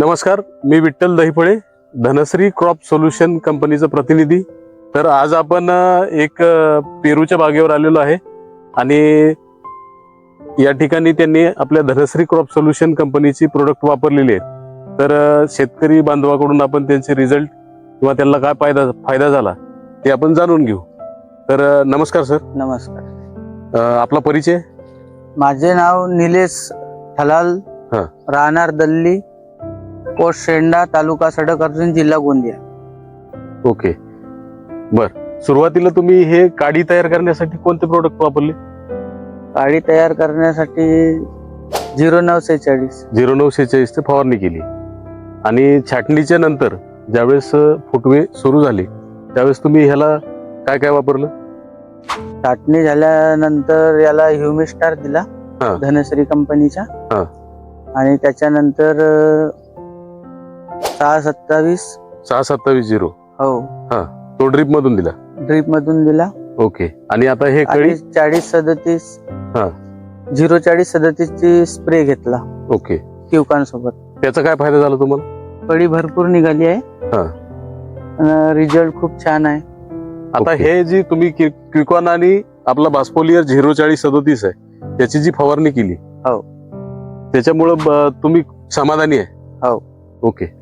नमस्कार मी Vitthal Dahiphale Dhanashree crop solution कंपनीचा प्रतिनिधी. तर आज आपण एक पेरूच्या बागेवर आलेलो आहे आणि या ठिकाणी त्यांनी आपल्या धनश्री क्रॉप सोल्युशन कंपनीची प्रोडक्ट वापरलेली आहेत तर शेतकरी बांधवाकडून आपण त्यांचे रिझल्ट किंवा त्यांना काय फायदा फायदा झाला ते आपण जाणून घेऊ. तर नमस्कार सर. नमस्कार. आपला परिचय? माझे नाव निलेश थलाल हा. राहणार दल्ली पोस्ट शेंडा तालुका सडक अर्जुन जिल्हा गोंदिया. ओके. बर. सुरुवातीला तुम्ही हे काडी तयार करण्यासाठी कोणते प्रोडक्ट वापरले? गाडी तयार करण्यासाठी झिरो नऊ सेहेचाळीस झिरो नऊ शेहेचाळीस ते फवारणी केली. आणि छाटणीच्या नंतर ज्यावेळेस फुटवे सुरू झाले त्यावेळेस तुम्ही ह्याला काय काय वापरलं? छाटणी झाल्यानंतर याला ह्युमिस्टार दिला हा. धनश्री कंपनीचा. हा. आणि त्याच्यानंतर सहा सत्तावीस. सहा सत्तावीस झिरो. हो. तो ड्रीप मधून दिला. ड्रीप मधून दिला. ओके. आणि आता हे कळी आणि चाळीस सदतीस. हा. झिरो चाळीस सदतीस ची स्प्रे घेतला. ओके. क्युकांसोबत त्याचा काय फायदा झाला तुम्हाला? कळी भरपूर निघाली हा. आहे रिझल्ट खूप छान आहे. आता हे जी तुम्ही कि- क्विकॉन आणि आपला बास्पोलियर झिरो चाळीस सदोतीस आहे त्याची जी फवारणी केली हो. त्याच्यामुळं ब- तुम्ही समाधानी आहे? हो. ओके.